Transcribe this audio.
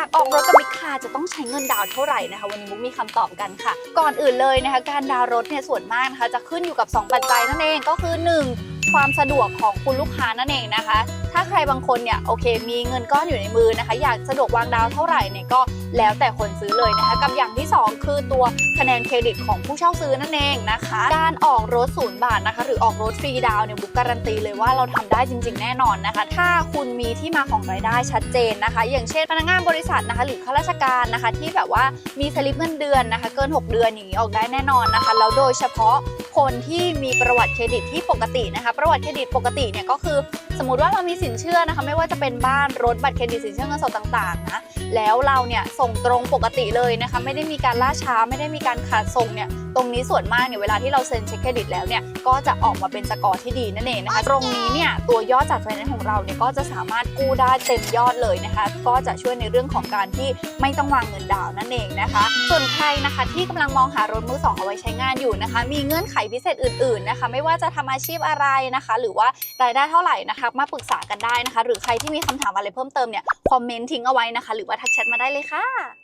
ากออกรถกับมิคาจะต้องใช้เงินดาวน์เท่าไหร่นะคะ วันนี้มุกมีคำตอบกันค่ะ ก่อนอื่นเลยนะคะ การดาวน์รถเนี่ยส่วนมากนะคะจะขึ้นอยู่กับ 2 ปัจจัยนั่นเองก็คือ 1 ความสะดวกของคุณลูกค้านั่นเองนะคะ ถ้าใครบางคนเนี่ยโอเค มีเงินก้อนอยู่ในมือนะคะ อยากสะดวกวางดาวเท่าไหร่เนี่ยก็แล้วแต่คนซื้อเลยนะคะ กับอย่างที่ 2 คือตัวคะแนนเครดิตของผู้เช่าซื้อนั่นเองนะคะ การออกรถศูนย์บาทนะคะ หรือออกรถฟรีดาวเนี่ยบุกการันตีเลยว่าเราทำได้จริง ๆ แน่นอนนะคะ ถ้าคุณมีที่มาของรายได้ชัดเจนนะคะ อย่างเช่นพนักงานบริษัทนะคะ หรือข้าราชการนะคะ ที่แบบว่ามีสลิปเงินเดือนนะคะ เกิน 6 เดือนอย่างนี้ออกได้แน่นอนนะคะแล้วโดยเฉพาะ คนที่มีประวัติเครดิตที่ปกตินะคะ ประวัติเครดิตปกติเนี่ยก็คือ สมมติว่าเรามีสินเชื่อนะคะ ไม่ว่าจะเป็นบ้านรถบัตรเครดิตสินเชื่อเงินสดต่างๆนะแล้วเราเนี่ยส่งตรงปกติเลยนะคะ ไม่ได้มีการล่าช้าไม่ได้มีการขาดส่งเนี่ยตรงนี้ส่วนมากเนี่ยเวลาที่เราเซ็นเช็คเครดิตแล้วเนี่ยก็จะออกมาเป็นสกอร์ที่ดีนั่นเองนะคะตรงนี้เนี่ยตัวยอดจัดไฟแนนซ์ของเราเนี่ยก็จะสามารถกู้ได้เต็มยอดเลยนะคะก็จะช่วยในเรื่องของการที่ไม่ต้องวางเงินดาวน์นั่นเองนะคะ ส่วนใครนะคะที่กำลังมองหารถมือสองเอาไว้ใช้งานอยู่นะคะ มีเงื่อนไขพิเศษอื่นๆนะคะ ไม่ว่าจะทำอาชีพอะไรนะคะ หรือว่ารายได้เท่าไหร่นะคะ มาปรึกษากันได้นะคะ หรือใครที่มีคำถามอะไรเพิ่มเติมเนี่ยคอมเมนต์ทิ้งเอาไว้นะคะ หรือว่าทักแชทมาได้เลยค่ะ